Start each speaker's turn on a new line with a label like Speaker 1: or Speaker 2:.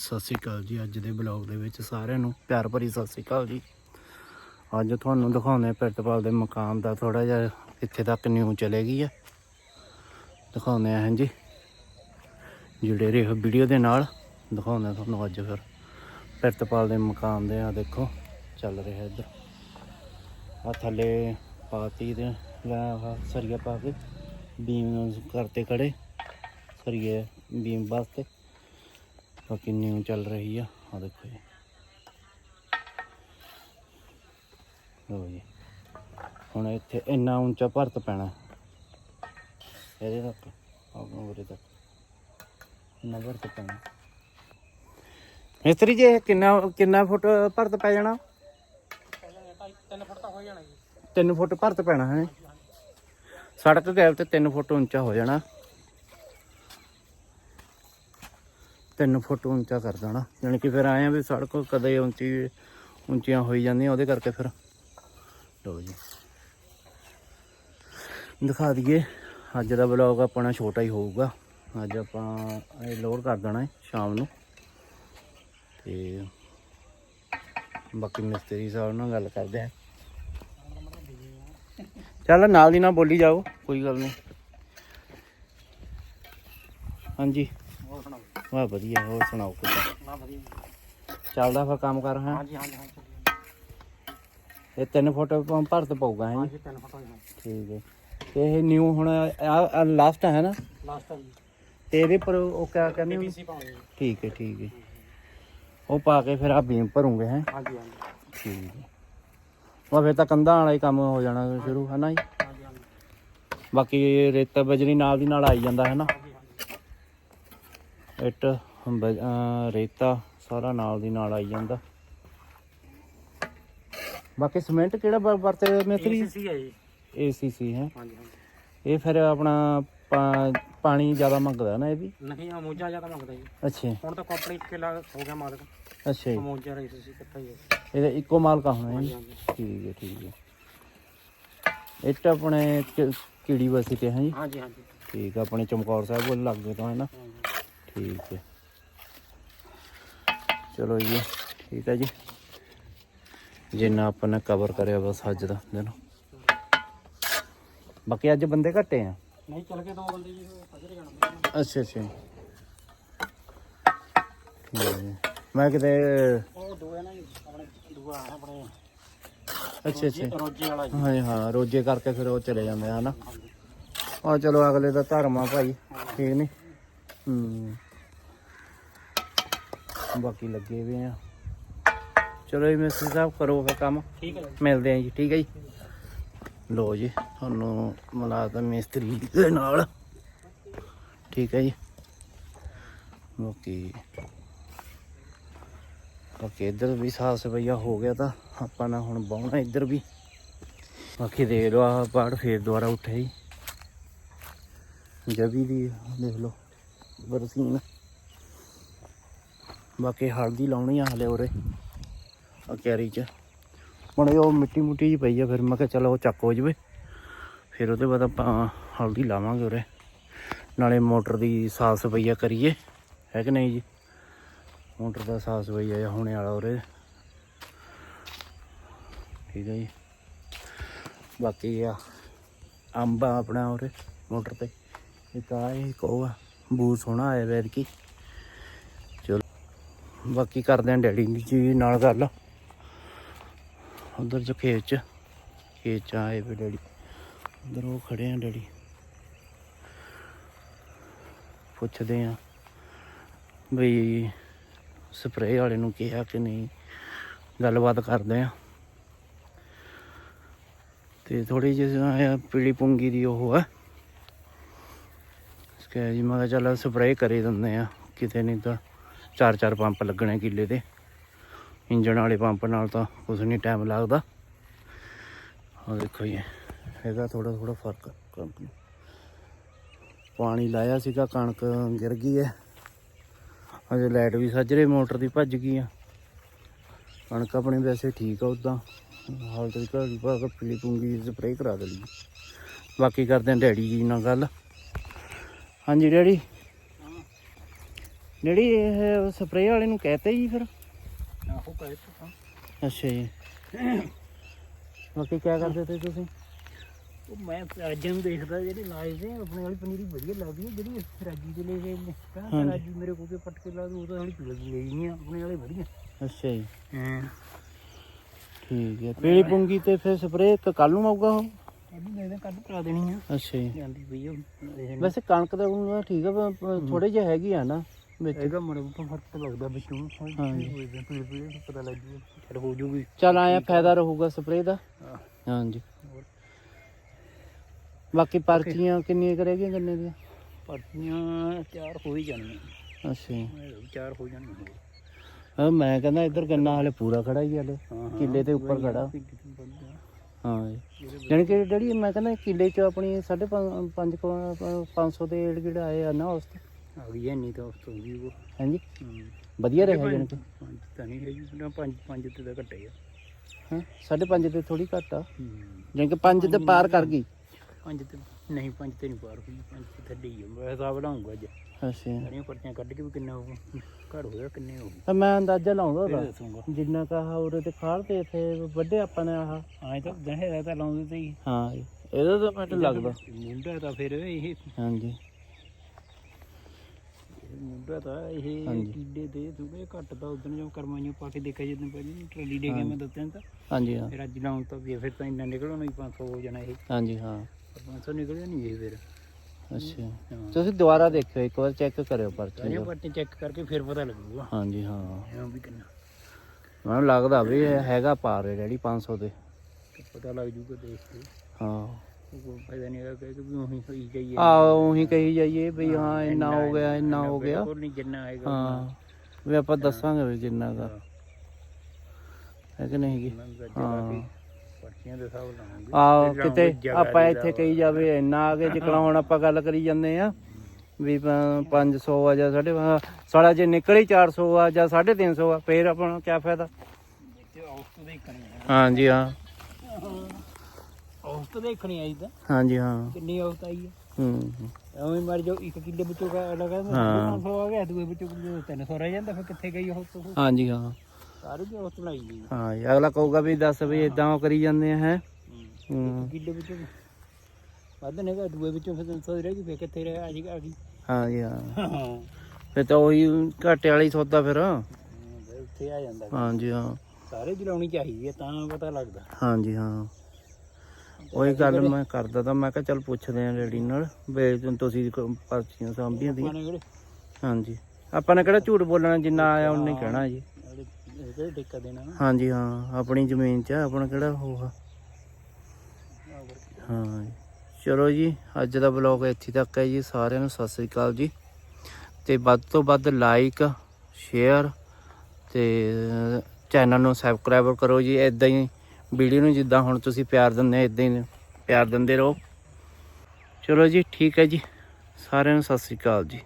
Speaker 1: ਸਤਿ ਸ੍ਰੀ ਅਕਾਲ ਜੀ, ਅੱਜ ਦੇ ਬਲੌਗ ਦੇ ਵਿੱਚ ਸਾਰਿਆਂ ਨੂੰ ਪਿਆਰ ਭਰੀ ਸਤਿ ਸ੍ਰੀ ਅਕਾਲ ਜੀ। ਅੱਜ ਤੁਹਾਨੂੰ ਦਿਖਾਉਂਦੇ ਹਾਂ ਪਿਰਤਪਾਲ ਦੇ ਮਕਾਨ ਦਾ ਥੋੜਾ ਜਿਹਾ, ਇੱਥੇ ਤੱਕ ਨਿਊ ਚਲੇ ਗਈ ਹੈ ਦਿਖਾਉਂਦੇ ਹਾਂ ਜੀ ਜੁੜੇ ਰਹੇ ਵੀਡੀਓ ਦੇ ਨਾਲ ਦਿਖਾਉਂਦੇ ਹਾਂ ਤੁਹਾਨੂੰ ਅੱਜ ਫਿਰ। ਪਿਰਤਪਾਲ ਦੇ ਮਕਾਨ ਦੇ ਆ, ਦੇਖੋ, ਚੱਲ ਰਿਹਾ ਇੱਧਰ। ਆ ਥੱਲੇ ਪਾਤੀ ਦੇ ਲੈ ਸਰੀਆ ਪਾ ਕੇ ਬੀਮ ਕਰਤੇ ਖੜੇ, ਸਰੀਏ ਬੀਮ ਵਾਸਤੇ। ਬਾਕੀ ਨਿਊ ਚੱਲ ਰਹੀ ਆ ਆ ਦੇਖੋ ਜੀ। ਲੋ ਜੀ। ਹੁਣ ਇੱਥੇ ਇੰਨਾ ਉੱਚਾ ਭਰਤ ਪੈਣਾ। ਇਹਦੇ ਤੱਕ ਆਪਣਾ ਉਰੇ ਤੱਕ। ਇੰਨਾ ਭਰਤ ਪੈਣਾ। ਮਿਸਤਰੀ ਜੀ, ਇਹ ਕਿੰਨਾ ਕਿੰਨਾ ਫੁੱਟ ਭਰਤ ਪੈ ਜਾਣਾ?
Speaker 2: ਤਿੰਨ ਫੁੱਟ ਤਾਂ ਹੋ ਜਾਣਾ ਜੀ।
Speaker 1: 3 ਫੁੱਟ ਭਰਤ ਪੈਣਾ ਹੈ। ਸੜਕ ਗੈਲ ਤੇ 3 ਫੁੱਟ ਉੱਚਾ ਹੋ ਜਾਣਾ। 3 ਫੁੱਟ ਉੱਚਾ ਕਰ ਦੇਣਾ ਯਾਨੀ ਕਿ ਫਿਰ ਆਏ ਆ ਵੀ ਸੜਕ ਕਦੇ ਉੱਚੀ ਉੱਚੀਆਂ ਹੋਈ ਜਾਂਦੀਆਂ, ਉਹਦੇ ਕਰਕੇ ਫਿਰ। ਲੋ ਜੀ। ਦਿਖਾ ਦਈਏ। ਅੱਜ ਦਾ ਵਲੌਗ ਆਪਣਾ ਛੋਟਾ ਹੀ ਹੋਊਗਾ। ਅੱਜ ਆਪਾਂ ਇਹ ਲੋਡ ਕਰ ਦੇਣਾ ਹੈ ਸ਼ਾਮ ਨੂੰ। ਤੇ ਬਾਕੀ ਮਿਸਤਰੀ ਸਾਹਿਬ ਨਾਲ ਗੱਲ ਕਰਦੇ ਆ ਚੱਲ ਨਾਲ ਦੀ ਨਾਲ ਬੋਲੀ ਜਾਓ, ਕੋਈ ਗੱਲ ਨਹੀਂ। ਹਾਂਜੀ।
Speaker 2: ਹੋਰ ਸੁਣਾਓ?
Speaker 1: ਵਾਹ ਵਧੀਆ ਹੋਰ ਸੁਣਾਓ ਕਿੱਦਾਂ?
Speaker 2: ਨਾ ਵਧੀਆ।
Speaker 1: ਚੱਲਦਾ ਫਿਰ ਕੰਮ ਕਰ ਹਾਂ?
Speaker 2: ਹਾਂਜੀ ਹਾਂਜੀ ਹਾਂਜੀ
Speaker 1: ਇਹ 3 ਫੁੱਟ ਭਰਤ ਪਊਗਾ ਹੈ?
Speaker 2: ਹਾਂਜੀ ਤਿੰਨ ਫੁੱਟ ਹੋ
Speaker 1: ਠੀਕ ਹੈ। ਤੇ ਇਹ ਨਿਊ ਹੁਣ ਆ ਲਾਸਟ ਹੈ ਨਾ?
Speaker 2: ਲਾਸਟ ਜੀ।
Speaker 1: ਤੇ ਇਹਦੇ ਪਰ ਉਹ ਕਿਆ ਕਹਿੰਦੇ ਉਹਨੂੰ?
Speaker 2: ਪੀਸੀ ਪਾਉਂਗੇ।
Speaker 1: ਠੀਕ ਹੈ ਠੀਕ ਹੈ। ਉਹ ਪਾ ਕੇ ਫਿਰ ਆ ਬੀਮ ਭਰੂਗੇ ਹੈ?
Speaker 2: ਹਾਂਜੀ ਹਾਂਜੀ।
Speaker 1: ਠੀਕ ਹੈ। ਵਾ ਫਿਰ ਤਾਂ ਕੰਧਾਂ ਵਾਲਾ ਹੀ ਕੰਮ ਹੋ ਜਾਣਾ ਸ਼ੁਰੂ ਹੈ ਨਾ ਜੀ?
Speaker 2: ਹਾਂਜੀ ਹਾਂਜੀ।
Speaker 1: ਬਾਕੀ ਰੇਤਾ ਬਜਰੀ ਨਾਲ ਦੀ ਨਾਲ ਆਈ ਜਾਂਦਾ ਹੈ ਨਾ?
Speaker 2: ਹਾਂਜੀ
Speaker 1: ਇੱਟ ਰੇਤਾ ਸਾਰਾ ਨਾਲ ਦੀ ਨਾਲ ਆਈ ਜਾਂਦਾ। ਬਾਕੀ ਸੀਮੈਂਟ ਕਿਹੜਾ ਵਰ- ਵਰਤੇ ਮਿਸਤਰੀ
Speaker 2: ਪੀਸੀ ਹੈ ਜੀ।
Speaker 1: ਏਸੀਸੀ ਹੈ।
Speaker 2: ਹਾਂਜੀ ਹਾਂਜੀ।
Speaker 1: ਇਹ ਫਿਰ ਆਪਣਾ ਪਾਣੀ ਜ਼ਿਆਦਾ ਮੰਗਦਾ ਨਾ ਇਹ ਵੀ?
Speaker 2: ਨਹੀਂ ਅਮੋਜਾ ਜ਼ਿਆਦਾ ਮੰਗਦਾ ਜੀ।
Speaker 1: ਅੱਛਾ।
Speaker 2: ਹੁਣ ਤਾਂ ਕੰਪਨੀ ਕਿਲਾ ਹੋ ਗਿਆ ਮਾਲਕ।
Speaker 1: ਅੱਛਾ ਜੀ।
Speaker 2: ਅਮੋਜਾ ਰਹੀ ਸੀ ਕਿੱਥੇ ਹੀ ਹੈ।
Speaker 1: ਇਹਦਾ ਇੱਕੋ ਮਾਲਕਾ ਹੋਣਾ ਜੀ ਠੀਕ ਹੈ ਠੀਕ ਹੈ। ਇੱਟ ਆਪਣੇ ਕੀੜੀ ਬਸੀ ਤੇ ਹੈ ਜੀ?
Speaker 2: ਹਾਂਜੀ ਹਾਂਜੀ।
Speaker 1: ਠੀਕ ਆਪਣੇ ਚਮਕੌਰ ਸਾਹਿਬ ਕੋਲ ਲੱਗੇ ਤੋਂ ਹੈ ਨਾ। ਠੀਕ ਹੈ। ਚਲੋ ਜੀ ਠੀਕ ਹੈ ਜੀ। ਜਿੰਨਾ ਆਪਾਂ ਨੇ ਕਵਰ ਕਰਿਆ ਬਸ ਅੱਜ ਦਾ ਦਿਨ ਬਾਕੀ ਅੱਜ ਬੰਦੇ ਘੱਟੇ ਆ।
Speaker 2: ਨਹੀਂ ਚੱਲ ਕੇ ਦੋ ਬੰਦੇ ਜੀ ਫਸਰੇ ਜਾਣਾ
Speaker 1: ਅੱਛਾ ਅੱਛਾ। ਮੈਂ ਕਿਤੇ
Speaker 2: ਉਹ ਦੋ ਹੈ ਨਾ ਆਪਣੇ ਦੂਆ ਆਪਣੇ
Speaker 1: ਅੱਛਾ ਅੱਛਾ।
Speaker 2: ਰੋਜੇ ਵਾਲਾ ਜੀ।
Speaker 1: ਹਾਂ ਹਾਂ ਰੋਜੇ ਕਰਕੇ ਫਿਰ ਉਹ ਚਲੇ ਜਾਂਦੇ ਆ ਹਨਾ। ਆ ਚਲੋ ਅਗਲੇ ਦਾ ਧਰਮ ਆ ਭਾਈ ਠੀਕ ਨਹੀਂ ਹੂੰ। ਬਾਕੀ ਲੱਗੇ ਵੀ ਆ। ਚਲੋ ਜੀ ਮਿਸਟਰ ਸਾਹਿਬ ਕਰੋ ਫਿਰ ਕੰਮ।
Speaker 2: ਠੀਕ ਹੈ
Speaker 1: ਮਿਲਦੇ ਆ ਜੀ ਠੀਕ ਹੈ ਜੀ। ਲੋ ਜੀ ਤੁਹਾਨੂੰ ਮਿਲਾਤਾ ਮਿਸਤਰੀ ਦੇ ਨਾਲ। ਠੀਕ ਹੈ ਜੀ। ਬਾਕੀ ਬਾਕੀ ਇੱਧਰ ਵੀ ਸਾਫ਼ ਸਫਾਈਆ ਹੋ ਗਿਆ ਤਾਂ ਆਪਾਂ ਨਾ ਹੁਣ ਬਾਉਣਾ ਇੱਧਰ ਵੀ। ਬਾਕੀ ਦੇਖ ਲਓ ਆਹ ਪਾੜ ਫੇਰ ਦੁਬਾਰਾ ਉੱਠਿਆ ਜੀ। ਜਵੀ ਦੀ ਦੇਖ ਲਓ। ਬਰਸੀਨ। ਬਾਕੀ ਹਲਦੀ ਲਾਉਣੀ ਆ ਹਲੇ ਉਰੇ, ਆ ਕੈਰੀ ਚ। ਹੁਣ ਉਹ ਮਿੱਟੀ ਮੁੱਟੀ ਜੀ ਪਈ ਆ, ਫਿਰ ਮੈਂ ਕਿਹਾ ਚਲੋ ਉਹ ਚੱਕ ਹੋ ਜਵੇ। ਫਿਰ ਉਹਦੇ ਬਾਅਦ ਆਪਾਂ ਹਲਦੀ ਲਾਵਾਂਗੇ ਉਰੇ। ਨਾਲੇ ਮੋਟਰ ਦੀ ਸਾਫ਼ ਸਫਾਈਆ ਕਰੀਏ, ਹੈ ਕਿ ਨਹੀਂ ਜੀ? ਮੋਟਰ ਦਾ ਸਾਫ਼ ਸਫਾਈਆ ਹੋਣੇ ਵਾਲਾ ਉਰੇ। ਠੀਕ ਹੈ ਜੀ। ਬਾਕੀ ਆ ਅੰਬ ਆ ਆਪਣਾ ਉਰੇ ਮੋਟਰ ਤੇ। ਇੱਕ ਆ ਇਹ ਕੋ ਆ ਸੋਹਣਾ ਆਇਆ ਵੈਦ ਕੀ ਚਲੋ, ਬਾਕੀ ਕਰਦੇ ਆ ਡੈਡੀ ਜੀ ਨਾਲ ਗੱਲ। ਉਧਰ ਜੋ ਖੇਤ ਚ ਖੇਤ ਚ ਆਏ ਵੇ ਡੈਡੀ। ਉਧਰ ਉਹ ਖੜੇ ਆ ਡੈਡੀ। ਪੁੱਛਦੇ ਆ ਬਈ ਸਪਰੇਅ ਵਾਲੇ ਨੂੰ ਕਿਹਾ ਕਿ ਨਹੀਂ, ਗੱਲਬਾਤ ਕਰਦੇ ਆ। ਤੇ ਥੋੜੀ ਜਿਹੀ ਪੀਲੀ ਪੁੰਗੀ ਦੀ ਉਹ ਹੈ ਆ ਕਿ ਜੀ, ਮੈਂ ਕਿਹਾ ਚੱਲ ਸਪਰੇਅ ਕਰੇ ਦਿੰਦੇ ਆ। ਕਿਤੇ ਨਹੀਂ ਤਾਂ ਚਾਰ ਚਾਰ ਪੰਪ ਲੱਗਣੇ ਕਿੱਲੇ ਤੇ ਇੰਜਣ ਵਾਲੇ ਪੰਪ ਨਾਲ ਤਾਂ ਕੁਝ ਨਹੀਂ ਟਾਈਮ ਲੱਗਦਾ। ਆ ਦੇਖੋ ਜੀ ਹੈਗਾ ਥੋੜਾ ਥੋੜਾ ਫ਼ਰਕ ਕੰਪਨੀ। ਪਾਣੀ ਲਾਇਆ ਸੀਗਾ, ਕਣਕ ਗਿਰ ਗਈ ਹੈ। ਅਜੇ ਲਾਈਟ ਵੀ ਸੱਜਰੇ ਮੋਟਰ ਦੀ ਭੱਜ ਗਈ ਆ। ਕਣਕ ਆਪਣੀ ਵੈਸੇ ਠੀਕ ਆ ਉਦਾਂ ਹਾਲ ਤੱਕ ਘਰ ਭਾਗ ਪੀਲੀ ਪੂੰਗੀ ਸਪਰੇਅ ਕਰਾ ਦੇਣੀ। ਬਾਕੀ ਕਰਦੇ ਆ ਡੈਡੀ ਜੀ ਨਾਲ ਗੱਲ। ਹਾਂਜੀ ਡੈਡੀ। ਜਿਹੜੀ ਇਹ ਸਪਰੇਅ ਵਾਲੇ ਨੂੰ ਕਹਤੇ ਜੀ ਫਿਰ।
Speaker 2: ਆਹੋ ਕਹੇ ਤਾਂ।
Speaker 1: ਅੱਛਾ ਜੀ। ਬਾਕੀ ਕੀ ਕਰਦੇ ਤੇ ਤੁਸੀਂ?
Speaker 2: ਉਹ ਮੈਂ ਅੱਜ ਨੂੰ ਦੇਖਦਾ ਜਿਹੜੀ ਲਾਏ ਦੇ ਆਪਣੇ ਵਾਲੀ ਪਨੀਰੀ ਵਧੀਆ ਲੱਗਦੀ ਹੈ ਜਿਹੜੀ ਰਾਜੀ ਦੇ ਲੈ ਗਏ ਨੇ
Speaker 1: ਹਾਂਜੀ।
Speaker 2: ਰਾਜੀ ਮੇਰੇ ਕੋਲ ਕੇ ਪੱਟ ਕੇ ਲਾ ਦੂ ਉਹ ਤਾਂ ਹਲੀ ਪੀਲੀ ਲਈ ਨਹੀਂ ਆ ਆਪਣੇ ਵਾਲੇ ਵਧੀਆ।
Speaker 1: ਅੱਛਾ ਜੀ।
Speaker 2: ਹਾਂ।
Speaker 1: ਠੀਕ ਹੈ ਪੀਲੀ ਪੁੰਗੀ ਤੇ ਫਿਰ ਸਪਰੇਅ ਕੱਲ ਨੂੰ ਆਊਗਾ ਉਹ?
Speaker 2: ਅਭੀ ਦੇ ਦੇ ਕੱਢ ਕਰਾ ਦੇਣੀ ਆ।
Speaker 1: ਅੱਛਾ ਜੀ।
Speaker 2: ਜਾਂਦੀ ਪਈ ਉਹ ਦੇਖਣ
Speaker 1: ਵੈਸੇ ਕਣਕ ਦਾ ਊਂ ਠੀਕ ਆ ਥੋੜੇ ਜਿਹਾ ਹੈਗੀ ਆ ਨਾ ਵਿੱਚ।
Speaker 2: ਹੈਗਾ ਮੜੇ ਤੋਂ ਫ਼ਰਕ ਤਾਂ ਲੱਗਦਾ ਵਿੱਚੋਂ। ਪਤਾ ਲੱਗ ਜੂ ਹੋ ਜੂਗੀ
Speaker 1: ਚੱਲ ਆਇਆ ਫਾਇਦਾ ਰਹੂਗਾ ਸਪਰੇਅ ਦਾ।
Speaker 2: ਹਾਂ। ਹੋਰ।
Speaker 1: ਬਾਕੀ ਪਰਚੀਆਂ ਕਿੰਨੀਆਂ ਕਰੇਗੀਆਂ ਗੰਨੇ ਦੀਆਂ?
Speaker 2: ਪਰਚੀਆਂ ਚਾਰ ਹੋ ਹੀ ਜਾਣੀਆਂ
Speaker 1: ਅੱਛਾ ਜੀ।
Speaker 2: ਚਾਰ ਹੋ।
Speaker 1: ਹਾਂ, ਮੈਂ ਕਹਿੰਦਾ ਇੱਧਰ ਗੰਨਾ ਹਲੇ ਪੂਰਾ ਖੜਾ ਹੀ ਹਲੇ। ਕਿੱਲੇ ਦੇ ਉੱਪਰ ਖੜਾ। ਹਾਂ ਜੀ। ਜਾਣੀ ਕਿ ਜਿਹੜੀ ਮੈਂ ਕਹਿੰਦਾ ਕਿੱਲੇ ਚ ਆਪਣੀ 5.5 500 ਦੇ ਏੜ ਜਿਹੜਾ ਆਏ ਆ ਨਾ ਉਸ ਤੇ?
Speaker 2: ਆ ਗਈ ਹੈ ਨਹੀਂ ਤਾਂ ਉਸ ਤੋਂ ਵੀ ਉਹ।
Speaker 1: ਹਾਂਜੀ। ਵਧੀਆ ਰਿਹਾ ਜਾਣੀ ਕਿ
Speaker 2: ਪੰਜ ਤਾਂ ਨਹੀਂ ਹੈਗੀ ਨਾ ਪੰਜ ਪੰਜ ਤੇ ਤਾਂ ਘੱਟੇ ਆ।
Speaker 1: ਹਾਂ? 5.5 ਤੇ ਥੋੜੀ ਘੱਟ ਆ। ਜਾਣੀ ਕਿ 5 ਤੇ ਪਾਰ ਕਰ ਗਈ।
Speaker 2: ਪੰਜ ਤੇ ਨਹੀਂ ਪੰਜ ਤੇ ਨਹੀਂ ਪਾਰ ਹੋਈ ਪੰਜ ਤੇ ਥੱਲੇ ਹੀ ਆ। ਮੈਂ ਹਿਸਾਬ ਲਾਉਂਗਾ ਅੱਜ।
Speaker 1: ਅੱਛਾ।
Speaker 2: ਸਾਰੀਆਂ ਪਰਚੀਆਂ ਕੱਢ ਕੇ ਵੀ ਕਿੰਨਾ ਉਹ ਘੜ ਹੋਇਆ ਕਿੰਨੇ ਹੋ
Speaker 1: ਤਾਂ ਮੈਂ ਅੰਦਾਜ਼ਾ ਲਾਉਂਦਾ
Speaker 2: ਫਿਰ
Speaker 1: ਉਹਦਾ
Speaker 2: ਦੱਸੂਗਾ।
Speaker 1: ਜਿੰਨਾ ਕਾ ਆਹ ਉਰੇ ਤੇ ਖਾਲ ਤੇ ਇੱਥੇ ਵੱਡੇ ਆਪਾਂ ਨੇ ਆਹ।
Speaker 2: ਹਾਂ ਤਾਂ ਦਹੇ ਤਾਂ ਲਾਉਂਦੇ ਤੇ ਹੀ।
Speaker 1: ਹਾਂ। ਇਹਦਾ ਤਾਂ ਮੈਨੂੰ ਲੱਗਦਾ।
Speaker 2: ਮੁੰਡਾ ਤਾਂ ਫਿਰ ਇਹ
Speaker 1: ਹਾਂਜੀ।
Speaker 2: ਮੁੰਡਾ ਤਾਂ ਇਹ
Speaker 1: ਹਾਂਜੀ।
Speaker 2: ਕੀੜੇ ਦੇ ਥੋੜੇ ਘੱਟ ਤਾਂ ਉਦੋਂ ਜੋ ਕਰਮਾਈਆਂ ਪਾ ਕੇ ਦੇਖਿਆ ਜਦੋਂ ਪਹਿਲਾਂ ਟਰਾਲੀ ਦੇ ਕੇ ਮੈਂ ਦੱਸਿਆ ਤਾਂ।
Speaker 1: ਹਾਂਜੀ ਹਾਂ।
Speaker 2: ਫਿਰ ਅੱਜ ਲਾਉਣ ਤਾਂ ਵੀ ਫਿਰ ਤਾਂ ਇੰਨਾ ਨਿਕਲਣਾ ਹੀ 500 ਹੋ ਜਾਣਾ ਇਹ।
Speaker 1: ਹਾਂਜੀ ਹਾਂ।
Speaker 2: 500 ਨਿਕਲਿਆ ਨਹੀਂ ਇਹ ਫਿਰ।
Speaker 1: ਅੱਛਾ।
Speaker 2: ਹਾਂ।
Speaker 1: ਤੁਸੀਂ ਦੁਬਾਰਾ ਦੇਖਿਓ ਇੱਕ ਵਾਰ ਚੈੱਕ ਕਰਿਓ ਪਰਚੀ
Speaker 2: ਸਾਰੀਆਂ ਪਰਚੀਆਂ ਚੈੱਕ ਕਰਕੇ ਫਿਰ ਪਤਾ ਲੱਗੂਗਾ।
Speaker 1: ਹਾਂਜੀ ਹਾਂ।
Speaker 2: ਐਂ ਵੀ ਕਿੰਨਾ।
Speaker 1: ਮੈਨੂੰ ਲੱਗਦਾ ਵੀ ਇਹ ਹੈਗਾ ਪਾਰ ਹੈ ਡੈਡੀ 500 ਦੇ।
Speaker 2: ਤੇ ਪਤਾ ਲੱਗ ਜੂਗਾ ਦੇਖ ਕੇ।
Speaker 1: ਹਾਂ।
Speaker 2: ਕੋਈ ਫਾਇਦਾ ਨਹੀਂ ਹੈਗਾ ਕਿ ਵੀ ਉਹੀ ਹੋਈ ਜਾਈਏ।
Speaker 1: ਆ ਉਹੀ ਕਹੀ ਜਾਈਏ ਵੀ ਹਾਂ ਇੰਨਾ ਹੋ ਗਿਆ ਇੰਨਾ ਹੋ ਗਿਆ।
Speaker 2: ਬਿਲਕੁਲ ਨਹੀਂ ਜਿੰਨਾ ਆਏਗਾ
Speaker 1: ਹਾਂ। ਵੀ ਆਪਾਂ ਦੱਸਾਂਗੇ ਵੀ ਜਿੰਨਾ ਦਾ ਹੈ। ਕਿ ਨਹੀਂ ਜੀ ਹਾਂ।
Speaker 2: ਪਰਚੀਆਂ ਦੇ ਹਿਸਾਬ
Speaker 1: ਕਿਤੇ ਆਪਾਂ ਇੱਥੇ ਕਹੀ ਜਾਵੇ ਇੰਨਾ ਆ ਗਿਆ ਜਿਕਣਾ ਹੁਣ ਆਪਾਂ ਗੱਲ ਕਰੀ ਜਾਂਦੇ ਆ ਵੀ ਪ- 500 ਆ ਜਾਂ ਸਾਢੇ ਸਾਲਾ ਜੇ ਨਿਕਲੇ 400 ਆ ਜਾਂ 350 ਆ ਫੇਰ ਆਪਣਾ ਕੀ ਫਾਇਦਾ? ਹਾਂਜੀ ਹਾਂ।
Speaker 2: ਔਸਤ ਦੇਖਣੀ ਆਈ ਤਾਂ
Speaker 1: ਹਾਂਜੀ ਹਾਂ।
Speaker 2: ਕਿੰਨੀ ਔਸਤ ਆਈ ਹੈ
Speaker 1: ਹੂੰ।
Speaker 2: ਐਵੇਂ ਮਰ ਜਾਓ ਇੱਕ ਕਿੱਲੇ ਵਿੱਚੋਂ ਲਗਾ
Speaker 1: ਹਾਂ।
Speaker 2: 500 ਆ ਗਿਆ ਦੂਏ ਵਿੱਚੋਂ ਕਿੱਲੇ 300 ਰਹਿ ਜਾਂਦਾ ਫਿਰ ਕਿੱਥੇ ਗਈ ਉਹ?
Speaker 1: ਹਾਂਜੀ ਹਾਂ।
Speaker 2: ਸਾਰੀ ਦੀ
Speaker 1: ਹਾਂ ਜੀ, ਅਗਲਾ ਕਹੂਗਾ ਵੀ ਦੱਸ ਵੀ ਇਦਾਂ ਉਹ ਕਰੀ ਜਾਂਦੇ ਆ ਹੈ? ਹੂੰ।
Speaker 2: ਕਿੱਲੇ ਵਿੱਚੋਂ ਵੱਧ ਨੇਗਾ ਦੂਏ ਵਿੱਚੋਂ ਫਿਰ 300 ਰਹਿ ਗਈ ਫਿਰ ਕਿੱਥੇ ਰਹਿ ਆ ਜੀ ਆ ਗਈ।
Speaker 1: ਹਾਂ
Speaker 2: ਹਾਂ।
Speaker 1: ਫੇ ਤਾਂ ਉਹੀ ਘਾਟੇ ਵਾਲੀ ਸੌਦਾ ਫਿਰ।
Speaker 2: ਫਿਰ ਉੱਥੇ ਆ ਜਾਂਦਾ।
Speaker 1: ਹਾਂਜੀ ਹਾਂ।
Speaker 2: ਸਾਰੇ ਦੀ ਲਾਉਣੀ ਚਾਹੀਦੀ ਹੈ ਤਾਂ ਪਤਾ ਲੱਗਦਾ।
Speaker 1: ਹਾਂਜੀ ਹਾਂ। ਉਹੀ ਗੱਲ ਮੈਂ ਕਰਦਾ ਤਾਂ ਮੈਂ ਕਿਹਾ ਚੱਲ ਪੁੱਛਦੇ ਆ ਡੈਡੀ ਨਾਲ ਵੀ ਤੁਸੀਂ ਕ- ਪਰਚੀਆਂ ਸਾਂਭੀਆਂ
Speaker 2: ਕਿਹੜੇ?
Speaker 1: ਹਾਂਜੀ ਆਪਾਂ ਨੇ ਕਿਹੜਾ ਝੂਠ ਬੋਲਣਾ ਜਿੰਨਾ ਆਇਆ ਉਹਨੇ ਕਹਿਣਾ ਜੀ।
Speaker 2: ਇਹ ਕਿਹੜੇ ਠੇਕਾ ਦੇਣਾ ਨਾ।
Speaker 1: ਹਾਂਜੀ ਹਾਂ ਆਪਣੀ ਜ਼ਮੀਨ 'ਚ ਆ, ਆਪਣਾ ਕਿਹੜਾ ਹਾਂ ਜੀ। ਚਲੋ ਜੀ ਅੱਜ ਦਾ ਵਲੌਗ ਇੱਥੇ ਤੱਕ ਹੈ ਜੀ ਸਾਰਿਆਂ ਨੂੰ ਸਤਿ ਸ੍ਰੀ ਅਕਾਲ ਜੀ। ਤੇ ਵੱਧ ਤੋਂ ਵੱਧ ਲਾਈਕ ਸ਼ੇਅਰ ਤੇ ਚੈਨਲ ਨੂੰ ਸਬਸਕ੍ਰਾਈਬ ਕਰੋ ਜੀ। ਇਦਾਂ ਹੀ ਵੀਡੀਓ ਨੂੰ ਜਿੱਦਾਂ ਹੁਣ ਤੁਸੀਂ ਪਿਆਰ ਦਿੰਦੇ ਇਦਾਂ ਹੀ ਪਿਆਰ ਦਿੰਦੇ ਰਹੋ। ਚਲੋ ਜੀ ਠੀਕ ਹੈ ਜੀ। ਸਾਰਿਆਂ ਨੂੰ ਸਤਿ ਸ੍ਰੀ ਅਕਾਲ ਜੀ।